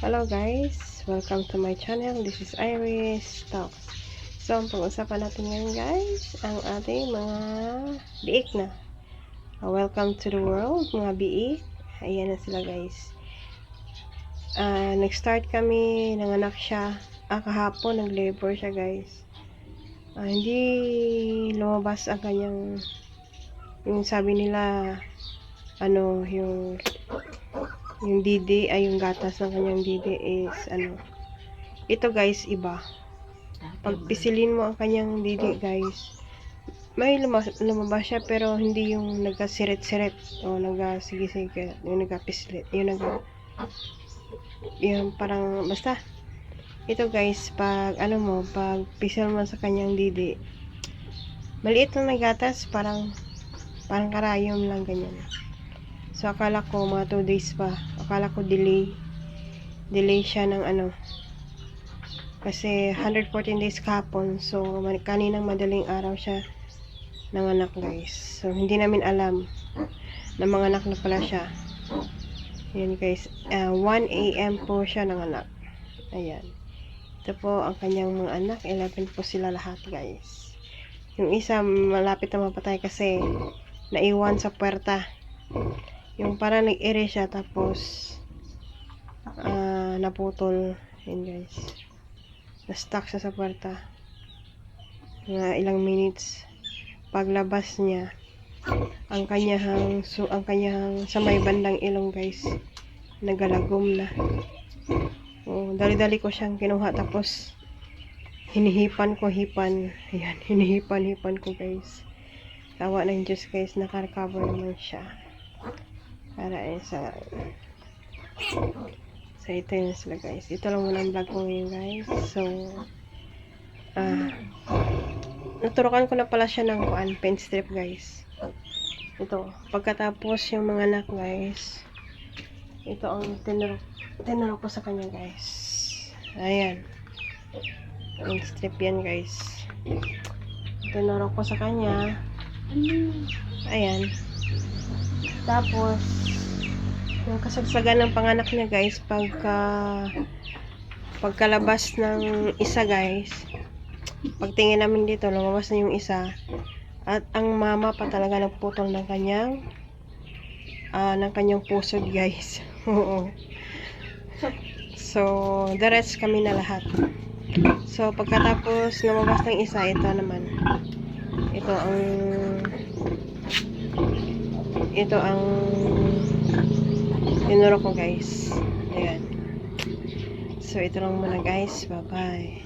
Hello guys, welcome to my channel. This is Iris Talks. So, ang pag-usapan natin ngayon guys, ang ating mga biik na. Uh, welcome to the world, mga biik. Ayan na sila guys. Uh, nag-start kami, nanganak siya. Ah, kahapon, nag-labor siya guys. Ah, hindi lumabas ang kanyang yung sabi nila ano yung yung didi ay yung gatas ng kanyang didi is ano ito guys iba. Pag pisilin mo ang kanyang didi guys may lumabas, siya pero hindi yung nagkasirit-sirit o nagkasigi-sige yung nagkapislit yung nag yung parang basta. Ito guys pag ano mo pag pisil mo sa kanyang didi maliit lang na gatas parang parang karayom lang ganyan so akala ko mga 2 days pa. Akala ko delay. Delay siya ng ano. Kasi 114 days kahapon. So kaninang madaling araw siya nanganak guys. So hindi namin alam na mga anak na pala siya. Yan guys. Uh, 1 a.m. po siya nanganak ayan. Ito po ang kanyang mga anak. 11 po sila lahat guys. Yung isa malapit na mapatay kasi naiwan sa puerta. Yung parang nag-ere siya tapos ah, naputol. Yun guys. Na-stuck siya sa puerta. Mga ilang minutes. Paglabas niya, ang kanyang so ang kanyang sa may bandang ilong guys nagalagom na. Oh, dali-dali ko siyang kinuha tapos hinihipan ko hipan. Ayan, hinihipan-hipan ko guys. Tawa ng Diyos guys, naka-recover naman siya. Para eh, sa... So, ito yun sila guys. Ito lang muna ang vlog ko ngayon guys. So, ah, naturukan ko na pala siya ng kuan, pen strip guys. Ito, pagkatapos yung mga anak guys, ito ang tinuro, tinuro ko sa kanya guys. Ayan. Pen strip yan guys. Tinuro ko sa kanya. Ayan. Tapos, yung kasagsagan ng panganak niya guys, pagka pagkalabas ng isa guys, pagtingin namin dito, lumabas na yung isa. At ang mama pa talaga nagputol ng kanyang ah ng kanyang pusod guys. Oo. so, the rest kami na lahat. So, pagkatapos lumabas ng isa, ito naman ito ang ito ang tinuro ko guys. Ayan. So ito lang muna guys. Bye bye